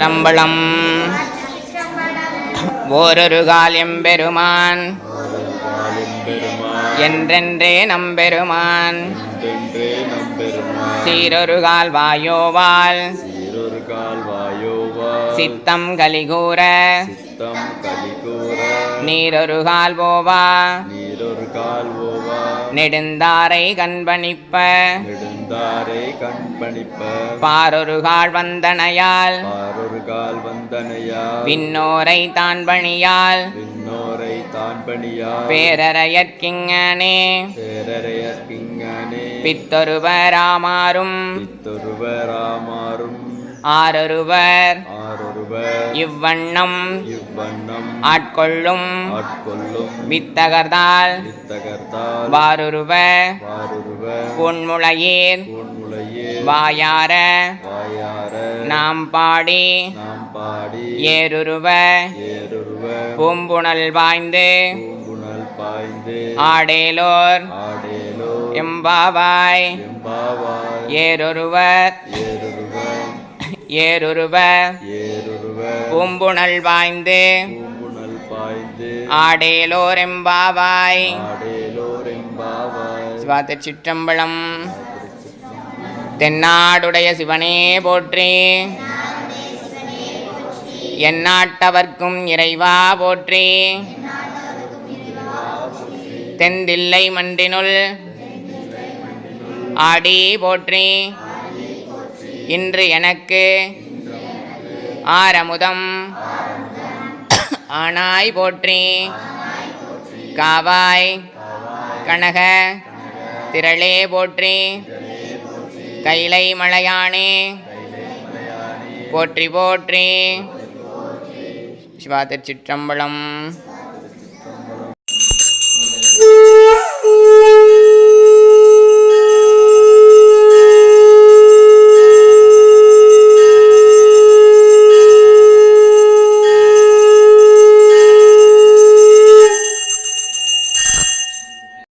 திருச்சிற்றம்பலம் ஓரொரு கால் பெருமான். என்றென்றே நம்பெருமான். சீரொரு கால் வாயோவால். சீரொரு கால் வாயோவா சித்தம் கலிகூர. சித்தம் கலிகூர நீரொரு கால் போவா. நீரொரு கால் ஓவா நெடுந்தாரை கண்பணிப்ப. நெடுந்தாரை கண்பணிப்ப. பாரொரு கால் வந்தனையால். பாரொரு கால் வந்தனையா விண்ணோரை தான் பணியால் விண்ணோரை தான் பணியா பேரறையற்கிங்கனே பேரறையற்கிங்கனே பித்தொருவராமாறும் பித்தொருவராமாறும் ஆரொருவர் இவ்வண்ணம். ஆட்கொள்ளும். ஆட்கொள்ளும். வித்தகர்தால். வாருருவ. பொன்முளையீர் பூன்முளையே வாயார. வாயார. நாம் பாடி. நாம் பாடி. ஏருருவ. பூம்புணல் வாய்ந்து ஆடேலோர். ஆடேலோ எம்பாவாய். ஏரொருவர். ஏருருவ பூம்புணல் வாய்ந்து பூங்குணல் பாய்ந்து. ஆடேலோர் எம்பாவாய் ஆடேலோர் எம்பாவாய் சிவா திருச்சிற்றம்பலம் தென்னாடுடைய சிவனே போற்றி. எந்நாட்டவர்க்கும் இறைவா போற்றி. தென்தில்லை மன்றினுள் ஆடி போற்றி. இன்று எனக்கு ஆரமுதம். ஆனாய் போற்றி. காவாய் கனக திரளே போற்றி. கைலை மலையானே போற்றி போற்றி. சிவா திருச்சிற்றம்பலம்.